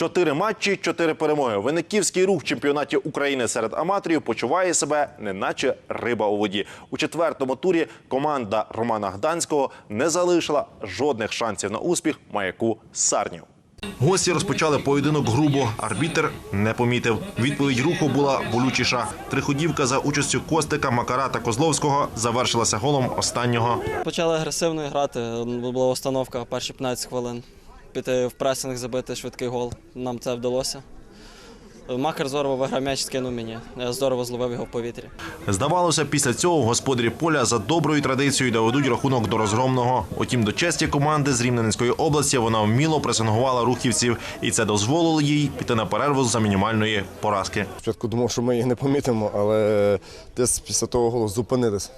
Чотири матчі, чотири перемоги. Винниківський рух в чемпіонаті України серед аматорів почуває себе неначе риба у воді. У четвертому турі команда Романа Гданського не залишила жодних шансів на успіх маяку Сарнів. Гості розпочали поєдинок грубо. Арбітер не помітив. Відповідь руху була болючіша. Триходівка за участю Костика, Макара та Козловського завершилася голом останнього. Почали агресивно грати. Була установка перші 15 хвилин. Піти в пресинг, забити швидкий гол. Нам це вдалося. Макар здорово виграв м'яч, скинув мені. Я здорово зловив його в повітрі. Здавалося, після цього господарі поля за доброю традицією доведуть рахунок до розгромного. Утім, до честі команди з Рівненської області вона вміло пресингувала рухівців, і це дозволило їй піти на перерву за мінімальної поразки. Спочатку думав, що ми їх не помітимо, але десь після того голу зупинились.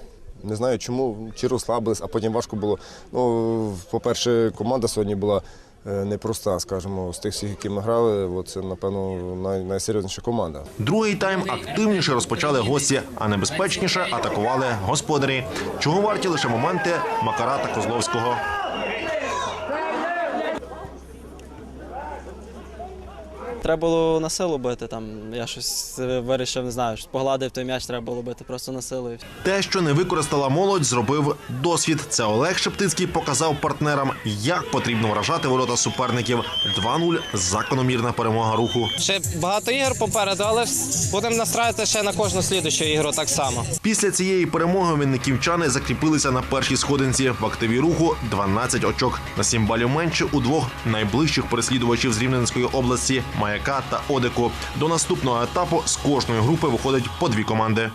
Не знаю чому, чи розслабились, а потім важко було. Ну, по-перше, команда сьогодні була непроста, скажімо, з тих всіх, які ми грали, от це, напевно, най- найсерйозніша команда. Другий тайм активніше розпочали гості, а небезпечніше атакували господарі. Чого варті лише моменти Макара та Козловського. Треба було на силу бити. Там. Я щось вирішив, не знаю, погладив той м'яч, треба було бити просто на силу. Те, що не використала молодь, зробив досвід. Це Олег Шептицький показав партнерам, як потрібно вражати ворота суперників. 2-0 – закономірна перемога руху. Ще багато ігор попереду, але будемо настраювати ще на кожну слідущу ігру так само. Після цієї перемоги вінниківчани закріпилися на першій сходинці. В активі руху 12 очок. На 7 балів менше у двох найближчих переслідувачів з Рівненської області Маяка та Одеку. До наступного етапу з кожної групи виходить по дві команди.